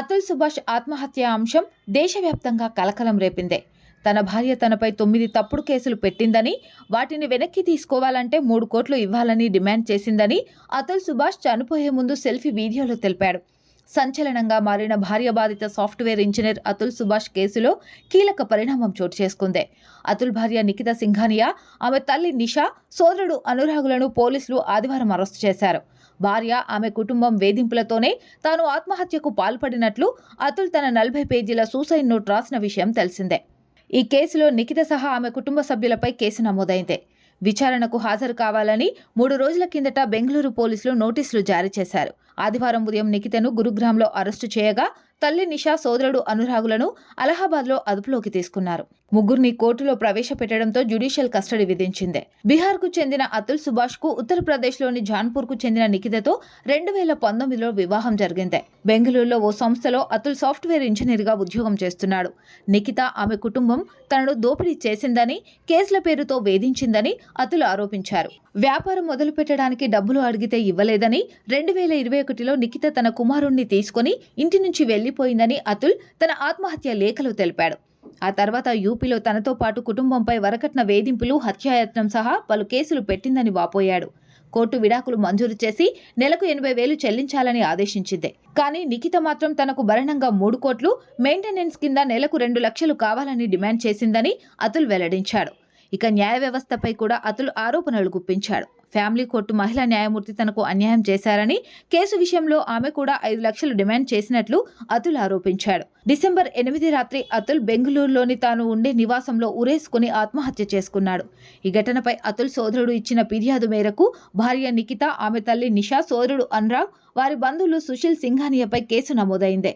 అతుల్ సుభాష్ ఆత్మహత్య అంశం దేశవ్యాప్తంగా కలకలం రేపిందే. తన భార్య తనపై తొమ్మిది తప్పుడు కేసులు పెట్టిందని వాటిని వెనక్కి తీసుకోవాలంటే మూడు కోట్లు ఇవ్వాలని డిమాండ్ చేసిందని అతుల్ సుభాష్ చనిపోయే ముందు సెల్ఫీ వీడియోలో తెలిపాడు. సంచలనంగా మారిన భార్య బాధిత సాఫ్ట్వేర్ ఇంజనీర్ అతుల్ సుభాష్ కేసులో కీలక పరిణామం చోటు చేసుకుంది. అతుల్ భార్య నిఖిత సింఘానియా ఆమె తల్లి నిషా సోదరుడు అనురాగులను పోలీసులు ఆదివారం అరెస్టు చేశారు. భార్య ఆమె కుటుంబం వేధింపులతోనే తాను ఆత్మహత్యకు పాల్పడినట్లు అతుల్ తన నలభై పేజీల సూసైడ్ నోట్ రాసిన విషయం తెలిసిందే. ఈ కేసులో నిఖిత సహా ఆమె కుటుంబ సభ్యులపై కేసు నమోదైందే. విచారణకు హాజరు కావాలని మూడు రోజుల కిందట బెంగళూరు పోలీసులు నోటీసులు జారీ చేశారు. ఆదివారం ఉదయం నిఖితను గురుగ్రామ్లో అరెస్టు చేయగా తల్లి నిషా సోదరుడు అనురాగులను అలహాబాద్లో అదుపులోకి తీసుకున్నారు. ముగ్గురిని కోర్టులో ప్రవేశపెట్టడంతో జ్యుడిషియల్ కస్టడీ విధించింది. బీహార్కు చెందిన అతుల్ సుభాష్కు ఉత్తరప్రదేశ్లోని జాన్పూర్కు చెందిన నిఖితతో రెండు వేల పంతొమ్మిదిలో వివాహం జరిగింది. బెంగళూరులో ఓ సంస్థలో అతుల్ సాఫ్ట్వేర్ ఇంజనీర్గా ఉద్యోగం చేస్తున్నాడు. నిఖిత ఆమె కుటుంబం తనను దోపిడీ చేసిందని కేసుల పేరుతో వేధించిందని అతుల్ ఆరోపించారు. వ్యాపారం మొదలు పెట్టడానికి డబ్బులు అడిగితే ఇవ్వలేదని రెండు వేల ఇరవై ఒకటిలో నిఖిత తన కుమారుణ్ణి తీసుకుని ఇంటి నుంచి వెళ్ళిపోయిందని అతుల్ తన ఆత్మహత్య లేఖలో తెలిపాడు. ఆ తర్వాత యూపీలో తనతో పాటు కుటుంబంపై వరకట్న వేధింపులు హత్యాయత్నం సహా పలు కేసులు పెట్టిందని వాపోయాడు. కోర్టు విడాకులు మంజూరు చేసి నెలకు ఎనభై వేలు చెల్లించాలని ఆదేశించింది. కానీ నిఖిత మాత్రం తనకు భరణంగా మూడు కోట్లు మెయింటెనెన్స్ కింద నెలకు రెండు లక్షలు కావాలని డిమాండ్ చేసిందని అతుల్ వెల్లడించాడు. ఇక న్యాయ వ్యవస్థపై కూడా అతుల్ ఆరోపణలు గుప్పించాడు. ఫ్యామిలీ కోర్టు మహిళా న్యాయమూర్తి తనకు అన్యాయం చేశారని కేసు విషయంలో ఆమె కూడా ఐదు లక్షలు డిమాండ్ చేసినట్లు అతుల్ ఆరోపించాడు. డిసెంబర్ ఎనిమిది రాత్రి అతుల్ బెంగళూరులోని తాను ఉండే నివాసంలో ఉరేసుకుని ఆత్మహత్య చేసుకున్నాడు. ఈ ఘటనపై అతుల్ సోదరుడు ఇచ్చిన ఫిర్యాదు మేరకు భార్య నిఖిత ఆమె తల్లి నిషా సోదరుడు అనురాగ్ వారి బంధువులు సుశీల్ సింఘానియాపై కేసు నమోదైంది.